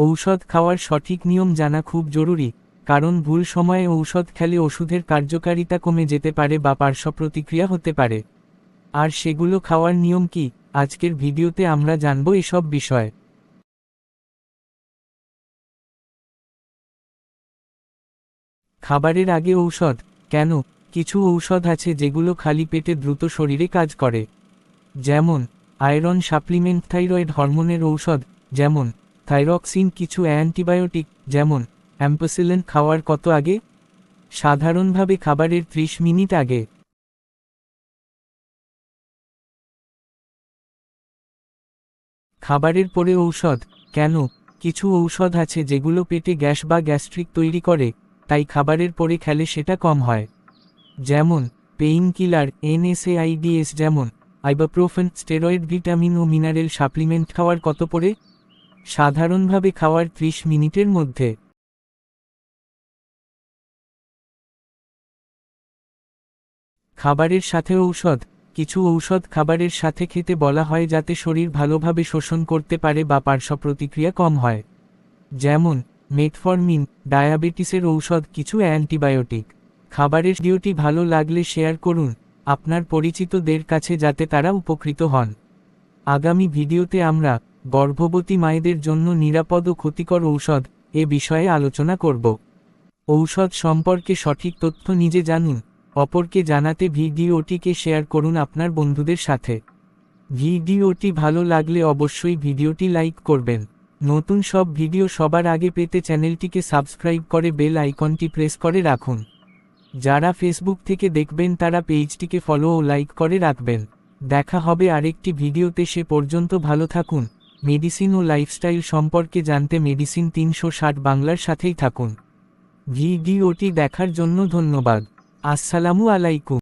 ঔষধ খাওয়ার সঠিক নিয়ম জানা খুব জরুরি, কারণ ভুল সময়ে ঔষধ খেলে ওষুধের কার্যকারিতা কমে যেতে পারে বা পার্শ্ব প্রতিক্রিয়া হতে পারে। আর সেগুলো খাওয়ার নিয়ম কি? আজকের ভিডিওতে আমরা জানব এসব বিষয়। খাবারের আগে ঔষধ, কেন? কিছু ঔষধ আছে যেগুলো খালি পেটে দ্রুত শরীরে কাজ করে। যেমন, আয়রন সাপ্লিমেন্ট থাইরয়েড হরমোনের ঔষধ, যেমন থাইরক্সিন কিছু অ্যান্টিবায়োটিক, যেমন অ্যাম্পোসিলেন খাওয়ার কত আগে? সাধারণভাবে খাবারের ৩০ মিনিট আগে। খাবারের পরে ঔষধ। কেন? কিছু ঔষধ আছে যেগুলো পেটে গ্যাস বা গ্যাস্ট্রিক তৈরি করে, তাই খাবারের পরে খেলে সেটা কম হয়। যেমন পেইন কিলার এনএসএআইডিএস, যেমন আইবাপ্রোফেন, স্টেরয়েড ভিটামিন ও মিনারেল সাপ্লিমেন্ট খাওয়ার কত পরে? সাধারণভাবে খাওয়ার ৩০ মিনিটের মধ্যে। খাবারের সাথে ঔষধ, কিছু ঔষধ খাবারের সাথে খেতে বলা হয় যাতে শরীর ভালোভাবে শোষণ করতে পারে বা পার্শ্ব প্রতিক্রিয়া কম হয়। যেমন মেটফরমিন ডায়াবেটিসের ঔষধ, কিছু অ্যান্টিবায়োটিক। খাবারের ডিওটি ভালো লাগলে শেয়ার করুন, আপনার পরিচিতদের কাছে যাতে তারা উপকৃত হন। আগামী ভিডিওতে আমরা গর্ভবতী মায়েদের জন্য নিরাপদ ও ক্ষতিকর ঔষধ এ বিষয়ে আলোচনা করব। ঔষধ সম্পর্কে সঠিক তথ্য নিজে জানুন, অপরকে জানাতে ভিডিওটিকে শেয়ার করুন আপনার বন্ধুদের সাথে। ভিডিওটি ভালো লাগলে অবশ্যই ভিডিওটি লাইক করবেন। নতুন সব ভিডিও সবার আগে পেতে চ্যানেলটিকে সাবস্ক্রাইব করে বেল আইকনটি প্রেস করে রাখুন। যারা ফেসবুক থেকে দেখবেন তারা পেজটিকে ফলো ও লাইক করে রাখবেন। দেখা হবে আরেকটি ভিডিওতে সে পর্যন্ত ভালো থাকুন। মেডিসিন ও লাইফস্টাইল সম্পর্কে জানতে মেডিসিন তিনশো ষাট বাংলার সাথেই থাকুন। ভিডিওটি দেখার জন্য ধন্যবাদ। আসসালামু আলাইকুম।